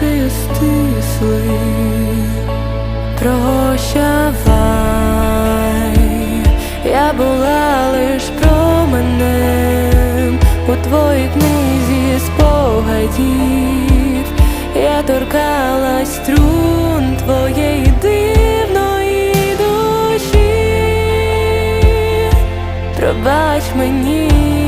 шию стисли, прощавай, я була лиш променем у твоїй книзі спогадів, я торкалась струн твоєї дивної душі, пробач мені.